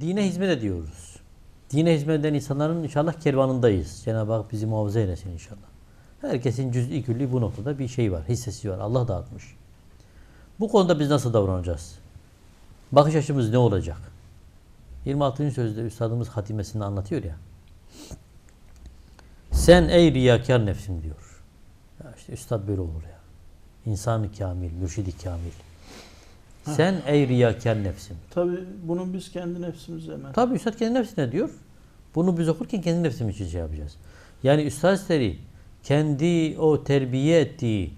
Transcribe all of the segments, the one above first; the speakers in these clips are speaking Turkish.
Dine hizmet ediyoruz. Dine hizmet eden insanların inşallah kervanındayız. Cenab-ı Hak bizi muhafaza eylesin inşallah. Herkesin cüz'i külli bu noktada bir şey var, hissesi var. Allah dağıtmış. Bu konuda biz nasıl davranacağız? Bakış açımız ne olacak? 26. sözde üstadımız hatimesinde anlatıyor ya. Sen ey riyakar nefsim diyor. Ya işte üstad böyle olur ya. İnsan-ı kamil, mürşid-i kamil. Sen ey riyakar nefsim. Tabi bunu biz kendi nefsimize hemen. Tabi Üstad kendi nefsine diyor. Bunu biz okurken kendi nefsimiz için şey yapacağız. Yani Üstad Hazretleri kendi o terbiye ettiği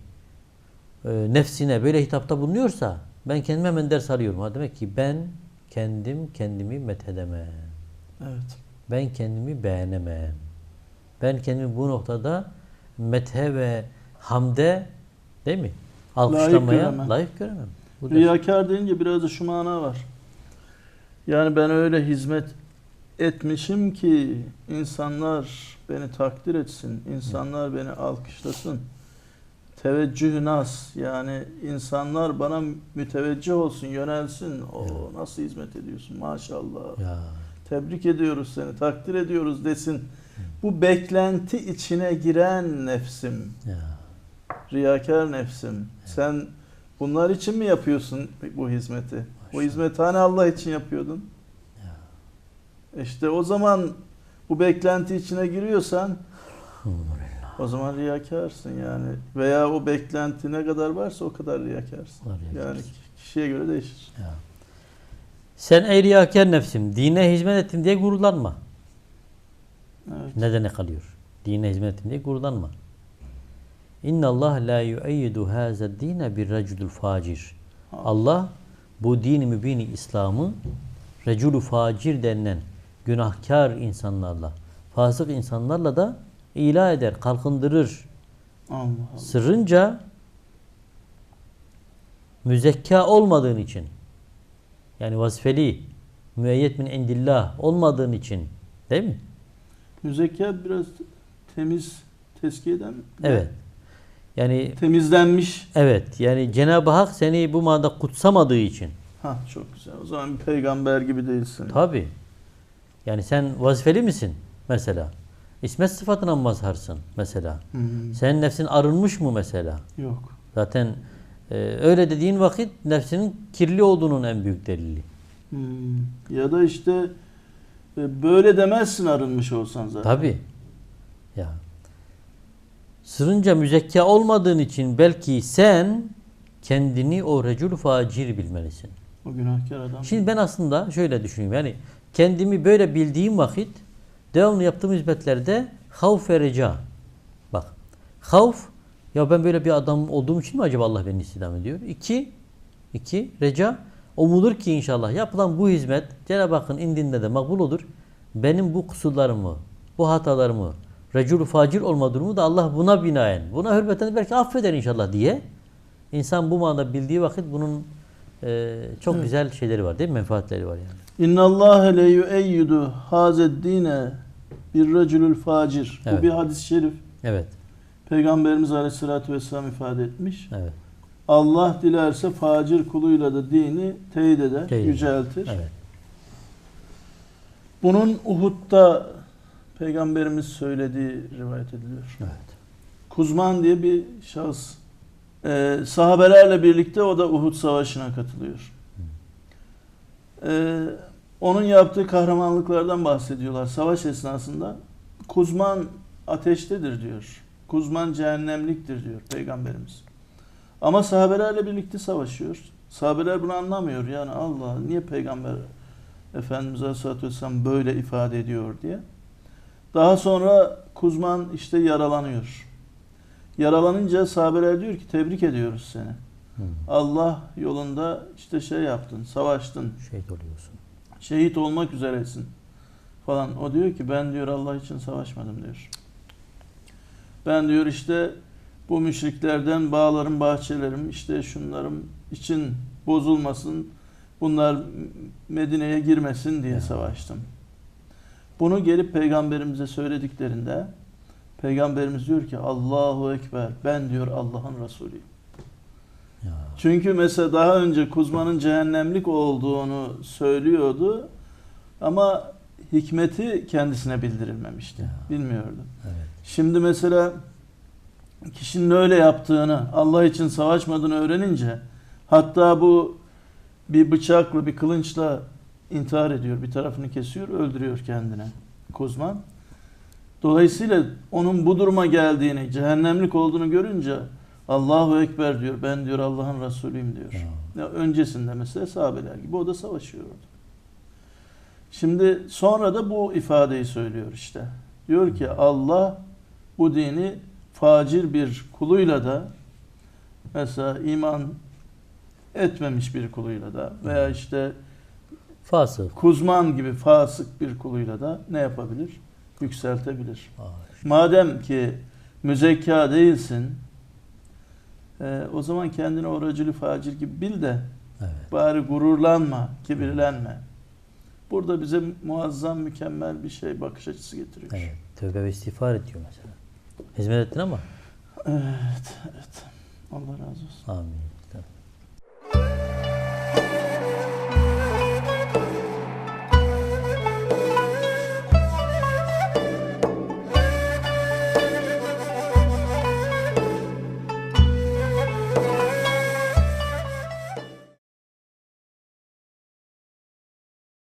e, nefsine böyle hitapta bulunuyorsa ben kendime hemen ders alıyorum. Ha demek ki ben kendim kendimi methedemem. Evet. Ben kendimi beğenemem. Ben kendimi bu noktada methe ve hamde değil mi? Alkışlamaya göremem. layık göremem. Bu Riyakar deyince biraz da şu mana var. Yani ben öyle hizmet etmişim ki insanlar beni takdir etsin, insanlar beni alkışlasın. Teveccüh nas yani insanlar bana müteveccih olsun, yönelsin. O nasıl hizmet ediyorsun maşallah. Ya. Tebrik ediyoruz seni, takdir ediyoruz desin. Bu beklenti içine giren nefsim, Ya. riyakar nefsim. Sen bunlar için mi yapıyorsun bu hizmeti? Bu hizmeti hani Allah için yapıyordun? İşte o zaman bu beklenti içine giriyorsan o zaman riyakarsın yani. Veya o beklenti ne kadar varsa o kadar riyakarsın. Ya. Yani kişiye göre değişir. Ya. Sen ey riyakar nefsim dine hizmet ettim diye gururlanma. Evet. Nedene kalıyor. Dine hizmet ettim diye gururlanma. İnna Allah la yu'eyyidu haza dine bir raculul facir. Allah bu dini mübini İslam'ı reculu facir denilen günahkar insanlarla, fasık insanlarla da ilah eder, kalkındırır. Allah Allah. Sırrınca müzekka olmadığın için yani vazifeli müeyyet min indillah olmadığın için değil mi? Müzekka biraz temiz tezkiyeden mi? Evet. Yani Temizlenmiş. evet yani Cenab-ı Hak seni bu manada kutsamadığı için Ha çok güzel. O zaman bir peygamber gibi değilsin. tabi yani sen vazifeli misin mesela? İsmet sıfatına mı mazharsın mesela? Hmm. Senin nefsin arınmış mı mesela? Yok. Zaten e, öyle dediğin vakit nefsinin kirli olduğunun en büyük delili. Hmm. Ya da işte e, böyle demezsin arınmış olsan zaten. Tabi. Ya. Sırınca müzekka olmadığın için belki sen kendini o recul facir bilmelisin. O günahkar adam. Şimdi ben aslında şöyle düşünüyorum. Yani kendimi böyle bildiğim vakit devamlı yaptığım hizmetlerde havf ve reca. Bak. Havf ya ben böyle bir adam olduğum için mi acaba Allah beni istidam ediyor? İki, iki reca umulur ki inşallah yapılan bu hizmet Cenab-ı Hakk'ın indinde de makbul olur. Benim bu kusurlarımı, bu hatalarımı, recul facir olma durumu da Allah buna binaen, buna hürmeten belki affeder inşallah diye insan bu manada bildiği vakit bunun e, çok Evet. güzel şeyleri var değil mi? Menfaatleri var yani. İnna Allah le yu'eyyidu hazed dine bir raculul facir. Evet. Bu bir hadis-i şerif. Evet. Peygamberimiz Aleyhisselatü Vesselam ifade etmiş. Evet. Allah dilerse facir kuluyla da dini teyit eder, Teyit yüceltir. Evet. Bunun Uhud'da Peygamberimiz söylediği rivayet ediliyor. Evet. Kuzman diye bir şahıs e, sahabelerle birlikte o da Uhud Savaşı'na katılıyor. E, onun yaptığı kahramanlıklardan bahsediyorlar savaş esnasında. Kuzman ateştedir diyor. Kuzman cehennemliktir diyor Peygamberimiz. Ama sahabelerle birlikte savaşıyor. Sahabeler bunu anlamıyor. Yani Allah niye Peygamber Efendimiz Aleyhisselatü Vesselam böyle ifade ediyor diye. Daha sonra Kuzman işte yaralanıyor. Yaralanınca sahabeler diyor ki tebrik ediyoruz seni. Hı. Allah yolunda işte şey yaptın, savaştın, Şehit oluyorsun. şehit olmak üzeresin falan. O diyor ki ben diyor Allah için savaşmadım diyor. Ben diyor işte bu müşriklerden bağlarım, bahçelerim, işte şunlarım için bozulmasın, bunlar Medine'ye girmesin diye savaştım. Bunu gelip peygamberimize söylediklerinde peygamberimiz diyor ki Allahu Ekber ben diyor Allah'ın Resulüyüm. Ya. Çünkü mesela daha önce Kuzma'nın cehennemlik olduğunu söylüyordu. Ama hikmeti kendisine bildirilmemişti. Bilmiyordu. Evet. Şimdi mesela kişinin öyle yaptığını, Allah için savaşmadığını öğrenince hatta bu bir bıçakla, bir kılınçla intihar ediyor. Bir tarafını kesiyor, öldürüyor kendine Kuzman. Dolayısıyla onun bu duruma geldiğini, cehennemlik olduğunu görünce Allahu Ekber diyor. Ben diyor Allah'ın Resulüyüm diyor. Ya. Ya öncesinde mesela sahabeler gibi o da savaşıyordu. Şimdi sonra da bu ifadeyi söylüyor işte. Diyor ki Allah bu dini facir bir kuluyla da mesela iman etmemiş bir kuluyla da veya işte Fasık. Kuzman gibi fasık bir kuluyla da ne yapabilir? Yükseltebilir. Aa, Madem ki müzekka değilsin e, o zaman kendini o racülü facir gibi bil de Evet. bari gururlanma, kibirlenme. Burada bize muazzam, mükemmel bir şey, bakış açısı getiriyor. Evet. Tövbe ve istiğfar ediyor mesela. Hizmet ettin ama. Evet, evet. Allah razı olsun. Amin. Tamam.